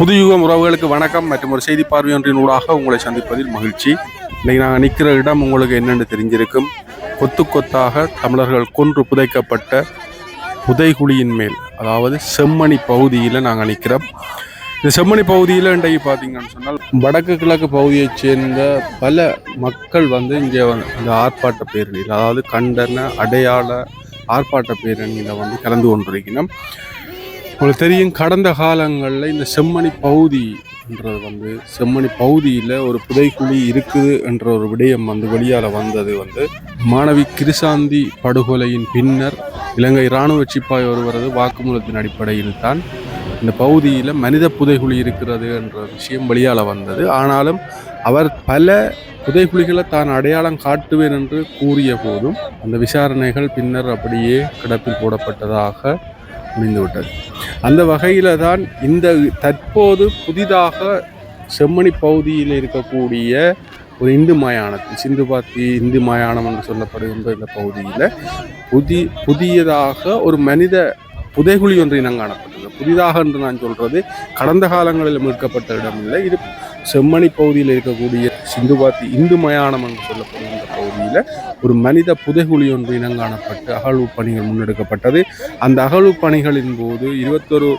புதுயுகம் உறவுகளுக்கு வணக்கம் மற்றும் ஒரு செய்தி பார்வையொன்றின் ஊடாக உங்களை சந்திப்பதில் மகிழ்ச்சி. இன்னைக்கு நாங்கள் நிற்கிற இடம் உங்களுக்கு என்னென்னு தெரிஞ்சிருக்கும். கொத்து கொத்தாக தமிழர்கள் கொன்று புதைக்கப்பட்ட புதைகுழியின் மேல் அதாவது செம்மணி பகுதியில் நாங்கள் நிற்கிறோம் இந்த செம்மணி பகுதியில் இன்றைக்கு பார்த்தீங்கன்னு சொன்னால் வடக்கு கிழக்கு பகுதியைச் சேர்ந்த பல மக்கள் வந்து இங்கே இந்த ஆர்ப்பாட்ட பேரணியில் அதாவது கண்டன அடையாள ஆர்ப்பாட்ட பேரணியில் வந்து கலந்து கொண்டிருக்கிறோம் உங்களுக்கு தெரியும் கடந்த காலங்களில் இந்த செம்மணி பகுதி அப்படின்றது வந்து செம்மணி பகுதியில் ஒரு புதைக்குழி இருக்குது என்ற ஒரு விடயம் வந்து வெளியால் வந்தது வந்து மாணவி கிருசாந்தி படுகொலையின் பின்னர் இலங்கை இராணுவ சிப்பாய் ஒருவரது வாக்குமூலத்தின் அடிப்படையில் தான் இந்த பகுதியில் மனித புதைகுழி இருக்கிறது என்ற விஷயம் வெளியால் வந்தது. ஆனாலும் அவர் பல புதைகுழிகளை தான் அடையாளம் காட்டுவேன் என்று கூறிய போதும் அந்த விசாரணைகள் பின்னர் அப்படியே கிடப்பில் போடப்பட்டதாக முடிந்துவிட்டது. அந்த வகையில் தான் இந்த தற்போது புதிதாக செம்மணி பகுதியில் இருக்கக்கூடிய ஒரு இந்து மயானத்தில் சிந்துபாத்தி இந்து மயானம் என்று சொல்லப்படுகின்ற இந்த பகுதியில் புதி புதியதாக ஒரு மனித புதைகுழி ஒன்று இனம் காணப்பட்டது. புதிதாக என்று நான் சொல்கிறது கடந்த காலங்களில் மீட்கப்பட்ட இடம் இல்லை இது செம்மணி பகுதியில் இருக்கக்கூடிய சிந்துபாத்தி இந்து மயானம் என்று சொல்லப்படுகின்ற பகுதியில் ஒரு மனித புதைகுழி ஒன்று இனங்காணப்பட்டு அகழ்வு பணிகள் முன்னெடுக்கப்பட்டது. அந்த அகழ்வு பணிகளின் போது இருபத்தொரு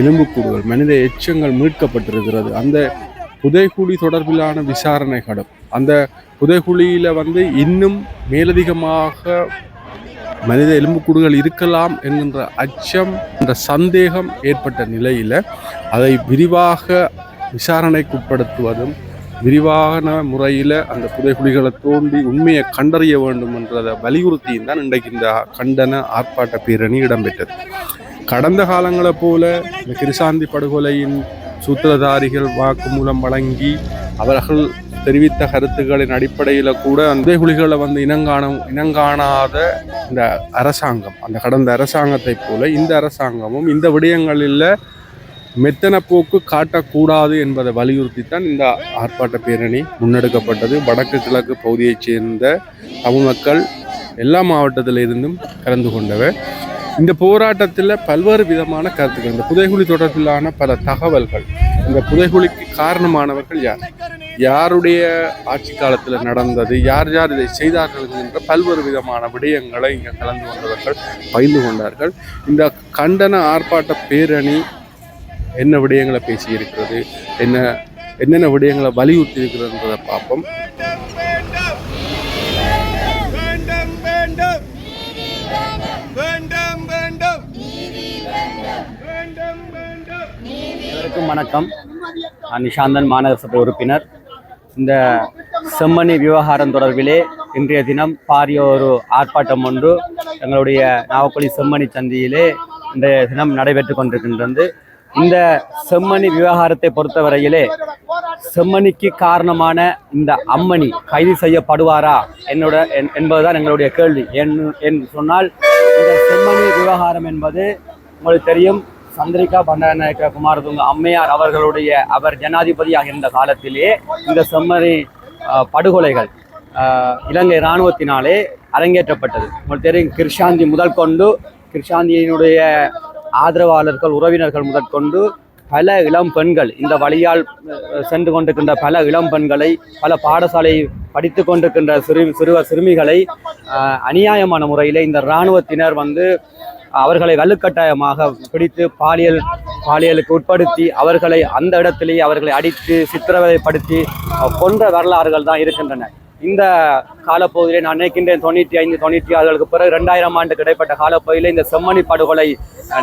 எலும்புக்கூடுகள் மனித எச்சங்கள் மீட்கப்பட்டிருக்கிறது. அந்த புதைகுழி தொடர்பிலான விசாரணைகளும் அந்த புதைகுழியில் வந்து இன்னும் மேலதிகமாக மனித எலும்புக்கூடுகள் இருக்கலாம் என்கின்ற அச்சம் என்ற சந்தேகம் ஏற்பட்ட நிலையில் அதை விரிவாக விசாரணைக்குட்படுத்துவதும் விரிவான முறையில் அந்த புதைகுழிகளை தோண்டி உண்மையை கண்டறிய வேண்டும் என்றதை வலியுறுத்தியும் தான் இன்றைக்கு இந்த கண்டன ஆர்ப்பாட்ட பேரணி இடம்பெற்றது. கடந்த காலங்களைப் போல இந்த கிருசாந்தி படுகொலையின் சூத்திரதாரிகள் வாக்குமூலம் வழங்கி அவர்கள் தெரிவித்த கருத்துக்களின் அடிப்படையில் கூட அந்த புதைகுழிகளை வந்து இனங்காண இனங்காணாத இந்த அரசாங்கம் அந்த கடந்த அரசாங்கத்தைப் போல இந்த அரசாங்கமும் இந்த விடயங்களில் மெத்தன போக்கு காட்டக்கூடாது என்பதை வலியுறுத்தித்தான் இந்த ஆர்ப்பாட்ட பேரணி முன்னெடுக்கப்பட்டது. வடக்கு கிழக்கு பகுதியைச் சேர்ந்த தமிழ் மக்கள் எல்லா மாவட்டத்தில் இருந்தும் கலந்து கொண்டவர். இந்த போராட்டத்தில் பல்வேறு விதமான கருத்துக்கள். இந்த புதைகுழி தொடர்பிலான பல தகவல்கள். இந்த புதைகுழிக்கு காரணமானவர்கள் யார்? யாருடைய ஆட்சி காலத்தில் நடந்தது? யார் யார் இதை செய்தார்கள் என்ற பல்வேறு விதமான விடயங்களை இங்கே கலந்து கொண்டவர்கள் பகிர்ந்து கொண்டார்கள். இந்த கண்டன ஆர்ப்பாட்ட பேரணி என்ன விடயங்களை பேசியிருக்கிறது என்ன என்னென்ன விடயங்களை வலியுறுத்தி இருக்கிறதுன்றதை பார்ப்போம். அனைவருக்கும் வணக்கம். நான் நிஷாந்தன் மாநகர சபை உறுப்பினர். இந்த செம்மணி விவகாரம் தொடர்பிலே இன்றைய தினம் பாரிய ஒரு ஆர்ப்பாட்டம் ஒன்று எங்களுடைய நாவக்குழி செம்மணி சந்தியிலே இன்றைய தினம் நடைபெற்று கொண்டிருக்கின்றது. இந்த செம்மணி விவகாரத்தை பொறுத்தவரையிலே செம்மணிக்கு காரணமான இந்த அம்மணி கைது செய்யப்படுவாரா? என்னோட என்- என்பதுதான் எங்களுடைய கேள்வி. என்று சொன்னால் இந்த செம்மணி விவகாரம் என்பது உங்களுக்கு தெரியும். சந்திரிகா பண்டாரநாயக்க குமாரதுங்க அம்மையார் அவர்களுடைய அவர் ஜனாதிபதியாக இருந்த காலத்திலே இந்த செம்மணி படுகொலைகள் இலங்கை இராணுவத்தினாலே அரங்கேற்றப்பட்டது. உங்களுக்கு தெரியும் கிருஷாந்தி முதல் கொண்டு கிருஷாந்தியினுடைய ஆதரவாளர்கள் உறவினர்கள் முதற்கொண்டு பல இளம் பெண்கள் இந்த வழியால் சென்று கொண்டிருக்கின்ற பல இளம் பெண்களை பல பாடசாலை படித்து கொண்டிருக்கின்ற சிறு சிறுவர் சிறுமிகளை அநியாயமான முறையில் இந்த இராணுவத்தினர் வந்து அவர்களை வலுக்கட்டாயமாக பிடித்து பாலியல் பாலியலுக்கு உட்படுத்தி அவர்களை அந்த இடத்திலேயே அவர்களை அடித்து சித்திரவதைப்படுத்தி கொன்ற வரலாறுகள் தான் இருக்கின்றன. இந்த காலப்பகுதியில் நான் நினைக்கின்றேன் தொண்ணூற்றி ஐந்து தொண்ணூற்றி ஆறுகளுக்கு பிறகு ரெண்டாயிரம் ஆண்டு கிடைப்பட்ட காலப்பகுதியில் இந்த செம்மணி படுகொலை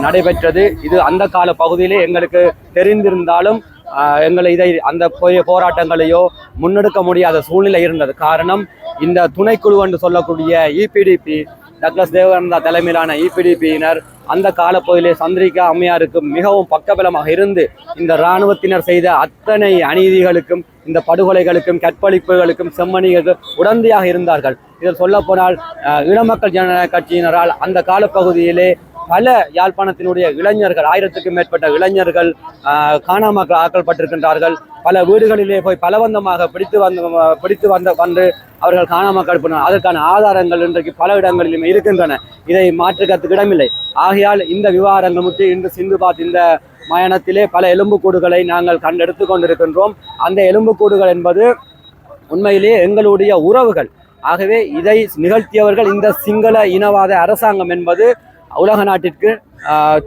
நடைபெற்றது. இது அந்த கால பகுதியிலே எங்களுக்கு தெரிந்திருந்தாலும் எங்களை இதை அந்த போராட்டங்களையோ முன்னெடுக்க முடியாத சூழ்நிலை இருந்தது. காரணம் இந்த துணைக்குழு என்று சொல்லக்கூடிய இபிடிபி டக்ளஸ் தேவானந்தா தலைமையிலான இபிடிபியினர் அந்த காலப்பகுதியிலே சந்திரிகா அம்மையாருக்கு மிகவும் பக்கபலமாக இருந்து இந்த இராணுவத்தினர் செய்த அத்தனை அநீதிகளுக்கும் இந்த படுகொலைகளுக்கும் கற்பழிப்புகளுக்கும் செம்மணிகளுக்கும் உடந்தையாக இருந்தார்கள். இதில் சொல்லப்போனால் அஹ், ஜனநாயக கட்சியினரால் அந்த காலப்பகுதியிலே பல யாழ்ப்பாணத்தினுடைய இளைஞர்கள் ஆயிரத்துக்கும் மேற்பட்ட இளைஞர்கள் ஆஹ், காணாமல் ஆக்கப்பட்டிருக்கின்றார்கள். பல வீடுகளிலே போய் பலவந்தமாக பிடித்து வந்த பிடித்து வந்த வந்து அவர்கள் காணாமல் போனார் அதற்கான ஆதாரங்கள் இன்றைக்கு பல இடங்களிலும் இருக்கின்றன. இதை மாற்றுக்கத்துக்கு இடமில்லை. ஆகையால் இந்த விவகாரங்கள் முற்றி இன்று சிந்து பாத் இந்த மயானத்திலே பல எலும்புக்கூடுகளை நாங்கள் கண்டெடுத்து கொண்டிருக்கின்றோம். அந்த எலும்புக்கூடுகள் என்பது உண்மையிலேயே எங்களுடைய உறவுகள். ஆகவே இதை நிகழ்த்தியவர்கள் இந்த சிங்கள இனவாத அரசாங்கம் என்பது உலக நாட்டிற்கு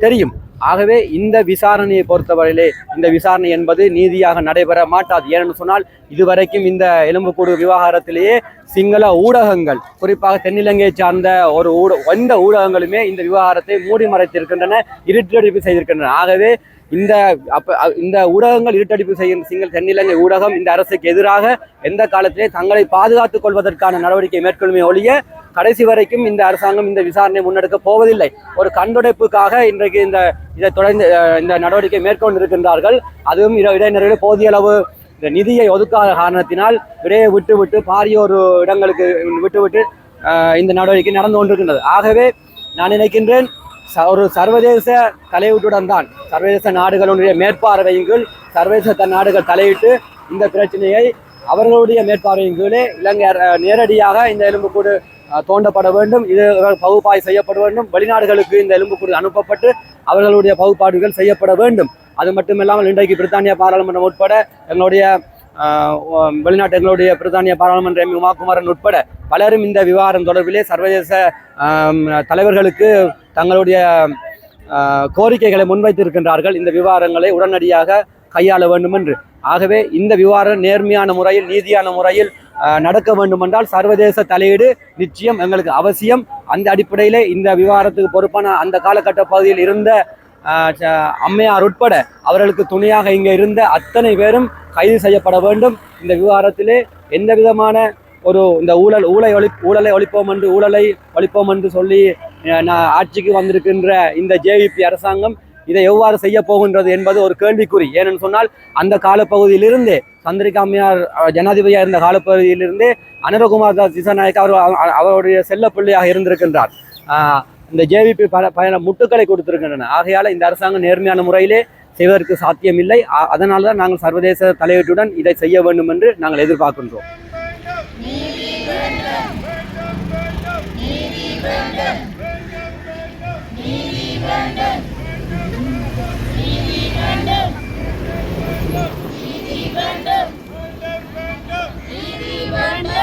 தெரியும். ஆகவே இந்த விசாரணையை பொறுத்தவரையிலே இந்த விசாரணை என்பது நீதியாக நடைபெற மாட்டாது. ஏனென்று சொன்னால் இதுவரைக்கும் இந்த எலும்புக்கூடு விவகாரத்திலேயே சிங்கள ஊடகங்கள் குறிப்பாக தென்னிலங்கையை சார்ந்த ஒரு ஊட எந்த ஊடகங்களுமே இந்த விவகாரத்தை மூடி மறைத்திருக்கின்றன இருட்டடிப்பு செய்திருக்கின்றன. ஆகவே இந்த அப்ப இந்த ஊடகங்கள் இருட்டடிப்பு செய்யும் சிங்கள் தென்னிலங்கை ஊடகம் இந்த அரசுக்கு எதிராக எந்த காலத்திலே தங்களை பாதுகாத்துக் கொள்வதற்கான நடவடிக்கை மேற்கொள்ளுமே ஒழிய கடைசி வரைக்கும் இந்த அரசாங்கம் இந்த விசாரணை முன்னெடுக்க போவதில்லை. ஒரு கண்டுடைப்புக்காக இன்றைக்கு இந்த இதை தொடர்ந்து இந்த நடவடிக்கை மேற்கொண்டிருக்கின்றார்கள். அதுவும் இட- இடைநிலையில் போதிய அளவு இந்த நிதியை ஒதுக்காத காரணத்தினால் விடையை விட்டு விட்டு பாரிய ஒரு இடங்களுக்கு விட்டுவிட்டு இந்த நடவடிக்கை நடந்து கொண்டிருக்கின்றது. ஆகவே நான் நினைக்கின்றேன் ச- ஒரு சர்வதேச தலையீட்டுடன் தான் சர்வதேச நாடுகளுடைய மேற்பார்வையின் கீழ் சர்வதேச த- நாடுகள் தலையிட்டு இந்த பிரச்சனையை அவர்களுடைய மேற்பார்வையின் கீழே இலங்கை நேரடியாக இந்த எலும்புக்கூடு தோண்டப்பட வேண்டும். இது பகுப்பாய் செய்யப்பட வேண்டும். வெளிநாடுகளுக்கு இந்த எலும்புக்கூடு அனுப்பப்பட்டு அவர்களுடைய பகுப்பாடுகள் செய்யப்பட வேண்டும். அது மட்டுமில்லாமல் இன்றைக்கு பிரித்தானிய பாராளுமன்றம் உட்பட எங்களுடைய வெளிநாட்டு எங்களுடைய பிரித்தானிய பாராளுமன்ற எம். உமாகுமாரன் உட்பட பலரும் இந்த விவகாரம் தொடர்பிலே சர்வதேச தலைவர்களுக்கு தங்களுடைய கோரிக்கைகளை முன்வைத்திருக்கின்றார்கள். இந்த விவகாரங்களை உடனடியாக கையாள வேண்டும் என்று ஆகவே இந்த விவகாரம் நேர்மையான முறையில் நீதியான முறையில் நடக்க வேண்டுமென்றால் சர்வதேச தலையீடு நிச்சயம் எங்களுக்கு அவசியம். அந்த அடிப்படையிலே இந்த விவகாரத்துக்கு பொறுப்பான அந்த காலகட்ட பகுதியில் இருந்த ச- அம்மையார் உட்பட அவர்களுக்கு துணையாக இங்கே இருந்த அத்தனை பேரும் கைது செய்யப்பட வேண்டும். இந்த விவகாரத்திலே எந்த விதமான ஒரு இந்த ஊழல் ஊழலை ஒழி ஊழலை ஒழிப்போம் என்று ஊழலை ஒழிப்போம் என்று சொல்லி நான் ஆட்சிக்கு வந்திருக்கின்ற இந்த ஜேவிபி அரசாங்கம் இதை எவ்வாறு செய்ய போகின்றது என்பது ஒரு கேள்விக்குறி. ஏனென்று சொன்னால் அந்த காலப்பகுதியிலிருந்தே சந்திரிகாமியார் ஜனாதிபதியாக இருந்த காலப்பகுதியிலிருந்தே அனரகுமார் தாஸ் திசாநாயக் அவர் அவருடைய செல்ல பிள்ளையாக இருந்திருக்கின்றார். இந்த ஜேவிபி பல பயண முட்டுக்களை கொடுத்திருக்கின்றன. ஆகையால் இந்த அரசாங்கம் நேர்மையான முறையிலே செய்வதற்கு சாத்தியமில்லை. அதனால தான் நாங்கள் சர்வதேச தலையீட்டுடன் இதை செய்ய வேண்டும் என்று நாங்கள் எதிர்பார்க்கின்றோம். வேண்டும் வேண்டும்.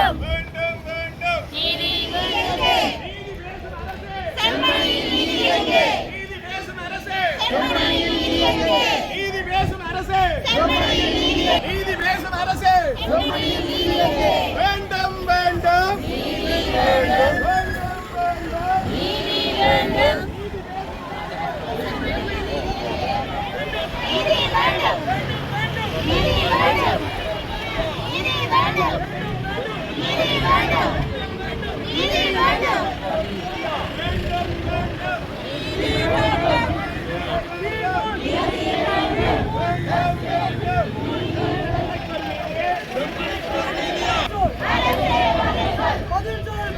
Go!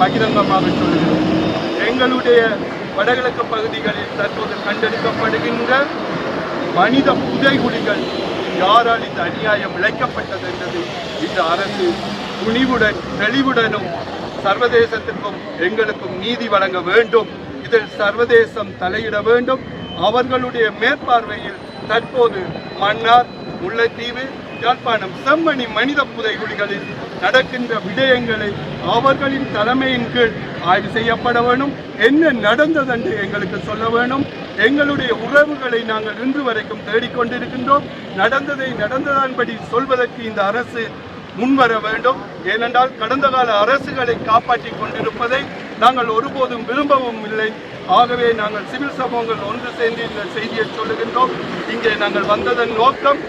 பகிரங்கமாக சொல்கிறோம் எங்களுடைய வடகிழக்கு பகுதிகளில் தற்போது கண்டெடுக்கப்படுகின்ற மனித புதைகுழிகள் யாரால் இந்த அநியாயம் இழைக்கப்பட்டது என்பது இந்த அரசு துணிவுடன் தெளிவுடனும் சர்வதேசத்திற்கும் எங்களுக்கும் நீதி வழங்க வேண்டும். இதில் சர்வதேசம் தலையிட வேண்டும். அவர்களுடைய மேற்பார்வையில் தற்போது மன்னார் முல்லைத்தீவு யாழ்ப்பாணம் செம்மணி மனித புதைகுழிகளில் நடக்கின்ற விடயங்களை அவர்களின் தலைமையின் கீழ் ஆய்வு செய்யப்பட வேண்டும் என்ன நடந்தது என்று எங்களுக்கு சொல்ல வேண்டும் எங்களுடைய உறவுகளை நாங்கள் இன்று வரைக்கும் தேடிக்கொண்டிருக்கின்றோம். நடந்ததை நடந்ததன்படி சொல்வதற்கு இந்த அரசு முன்வர வேண்டும். ஏனென்றால் கடந்த கால அரசுகளை காப்பாற்றிக் கொண்டிருப்பதை நாங்கள் ஒருபோதும் விரும்பவும் இல்லை. ஆகவே நாங்கள் சிவில் சமூகங்கள் ஒன்று சேர்ந்து இந்த செய்தியை சொல்லுகின்றோம். இங்கே நாங்கள் வந்ததன் நோக்கம்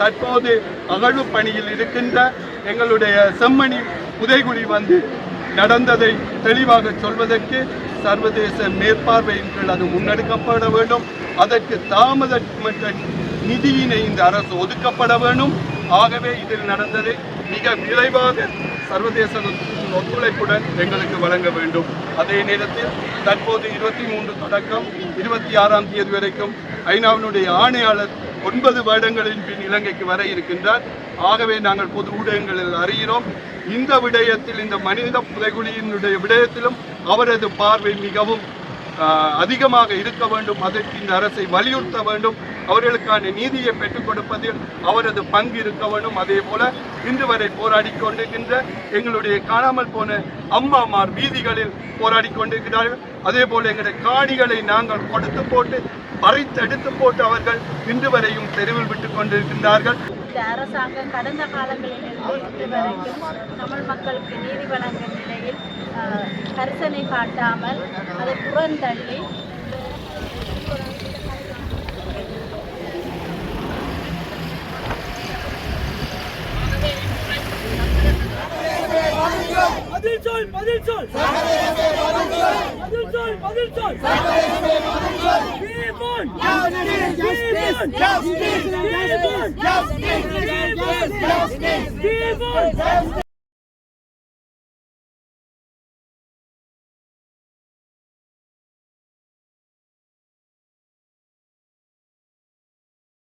தற்போது அகழ்வு பணியில் இருக்கின்ற எங்களுடைய செம்மணி புதைகுழி வந்து நடந்ததை தெளிவாக சொல்வதற்கு சர்வதேச மேற்பார்வையின் கீழ் அது முன்னெடுக்கப்பட வேண்டும். அதற்கு தாமதமற்ற நிதியினை இந்த அரசு ஒதுக்கப்பட வேண்டும். ஆகவே இதில் நடந்ததை மிக விரைவாக சர்வதேச ஒத்துழைப்புடன் எங்களுக்கு வழங்க வேண்டும். அதே நேரத்தில் தற்போது இருபத்தி மூன்று தொடக்கம் இருபத்தி ஆறாம் தேதி வரைக்கும் ஐநாவினுடைய ஆணையாளர் ஒன்பது வருடங்களின் பின் இலங்கைக்கு வர இருக்கின்றார். ஆகவே நாங்கள் பொது ஊடகங்களில் அறிகிறோம். இந்த விடயத்தில் இந்த மனித புதைகுழியினுடைய விடயத்திலும் அவரது பார்வை மிகவும் ஆஹ், அதிகமாக இருக்க வேண்டும். அதற்கு இந்த அரசை வலியுறுத்த வேண்டும். அவர்களுக்கான நீதியை பெற்றுக் கொடுப்பதில் அவரது பங்கு இருக்க வேண்டும் அதே போல இன்று வரை போராடி கொண்டிருக்கின்ற எங்களுடைய காணாமல் போன அம்மாமார் வீதிகளில் போராடி கொண்டிருக்கிறார்கள். அதே போல எங்களுடைய காணிகளை நாங்கள் கொடுத்து போட்டு பறித்து எடுத்து போட்டு அவர்கள் இன்று வரையும் தெருவில் விட்டுக் கொண்டிருக்கின்றார்கள். இந்த அரசாங்கம் கடந்த காலங்களிலிருந்து வரைக்கும் தமிழ் மக்களுக்கு நீதி வழங்கும் நிலையில் கரிசனை காட்டாமல் அதை புறந்தள்ளி Adilçoy, Adilçoy. Adilçoy, Adilçoy. We want justice, justice, justice, justice, justice, justice. We want justice.